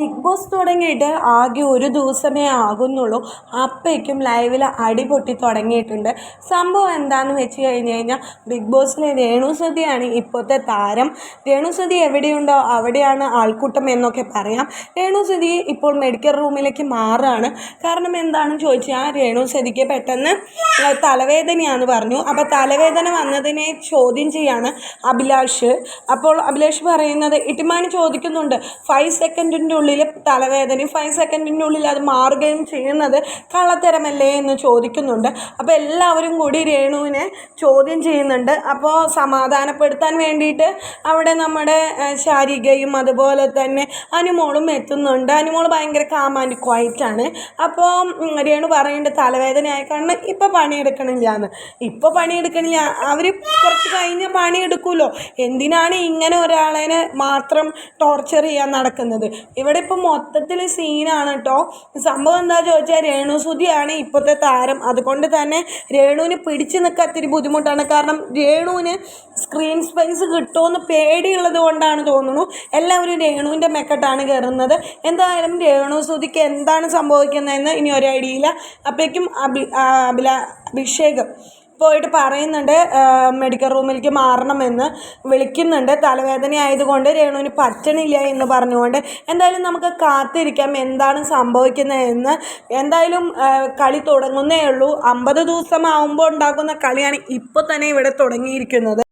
Big boss തുടങ്ങിയിട്ട് ആകെ ഒരു ദിവസമേ ആകുന്നുള്ളൂ. അപ്പോഴേക്കും ലൈവിൽ അടി പൊട്ടി തുടങ്ങിയിട്ടുണ്ട്. സംഭവം എന്താണെന്ന് വെച്ച് കഴിഞ്ഞ് കഴിഞ്ഞാൽ ബിഗ് ബോസിലെ രേണുസുതിയാണ് ഇപ്പോഴത്തെ താരം. രേണുസുതി എവിടെയുണ്ടോ അവിടെയാണ് ആൾക്കൂട്ടം എന്നൊക്കെ പറയാം. രേണുസുതി ഇപ്പോൾ മെഡിക്കൽ റൂമിലേക്ക് മാറുകയാണ് കാരണം എന്താണെന്ന് ചോദിച്ചാൽ രേണുസുതിക്ക് പെട്ടെന്ന് തലവേദനയാണെന്ന് പറഞ്ഞു. അപ്പോൾ തലവേദന വന്നതിനെ ചോദ്യം ചെയ്യാണ് അഭിലാഷ്. അപ്പോൾ അഭിലാഷ് പറയുന്നത് ഇട്ടിമാനി ചോദിക്കുന്നുണ്ട് ഫൈവ് സെക്കൻഡിന്റെ ഉള്ളിൽ തലവേദനയും ഫൈവ് സെക്കൻഡിനുള്ളിൽ അത് മാറുകയും ചെയ്യുന്നത് കള്ളത്തരമല്ലേ എന്ന് ചോദിക്കുന്നുണ്ട്. അപ്പോൾ എല്ലാവരും കൂടി രേണുവിനെ ചോദ്യം ചെയ്യുന്നുണ്ട്. അപ്പോൾ സമാധാനപ്പെടുത്താൻ വേണ്ടിയിട്ട് അവിടെ നമ്മുടെ ശാരികയും അതുപോലെ തന്നെ അനുമോളും എത്തുന്നുണ്ട്. അനുമോൾ ഭയങ്കര കാം ആൻഡ് ക്വൈറ്റാണ് അപ്പോൾ രേണു പറയുന്നുണ്ട് തലവേദന ആയ കാരണം ഇപ്പോൾ പണിയെടുക്കണില്ല എന്ന്. ഇപ്പോൾ പണിയെടുക്കണില്ല. അവർ കുറച്ച് കഴിഞ്ഞ് പണിയെടുക്കുമല്ലോ എന്തിനാണ് ഇങ്ങനെ ഒരാളെ മാത്രം ടോർച്ചർ ചെയ്യാൻ നടക്കുന്നത്? ഇവിടെ ഇപ്പോൾ മൊത്തത്തിൽ സീനാണ് കേട്ടോ സംഭവം എന്താ ചോദിച്ചാൽ രേണുസുതിയാണ് ഇപ്പോഴത്തെ താരം. അതുകൊണ്ട് തന്നെ രേണുവിന് പിടിച്ചു നിൽക്കാൻ ഇത്തിരി ബുദ്ധിമുട്ടാണ്. കാരണം രേണുവിന് സ്ക്രീൻ സ്പേസ് കിട്ടുമെന്ന് പേടിയുള്ളത് കൊണ്ടാണ് തോന്നുന്നു. എല്ലാവരും രേണുവിന്റെ മെക്കെട്ടാണ് കയറുന്നത്. എന്തായാലും രേണു രേണുസുതിക്ക് എന്താണ് സംഭവിക്കുന്നതെന്ന് ഇനി ഒരു ഐഡിയയില്ല. അപ്പോഴേക്കും അഭി അഭില അഭിഷേകം. പോയിട്ട് പറയുന്നുണ്ട് മെഡിക്കൽ റൂമിലേക്ക് മാറണമെന്ന് വിളിക്കുന്നുണ്ട്. തലവേദന ആയതുകൊണ്ട് രേണുവിന് പറ്റണില്ല എന്ന് പറഞ്ഞുകൊണ്ട് എന്തായാലും നമുക്ക് കാത്തിരിക്കാം എന്താണ് സംഭവിക്കുന്നതെന്ന്. എന്തായാലും കളി തുടങ്ങുന്നേ ഉള്ളൂ. അമ്പത് ദിവസം ആകുമ്പോൾ ഉണ്ടാക്കുന്ന കളിയാണ് ഇപ്പോൾ തന്നെ ഇവിടെ തുടങ്ങിയിരിക്കുന്നത്.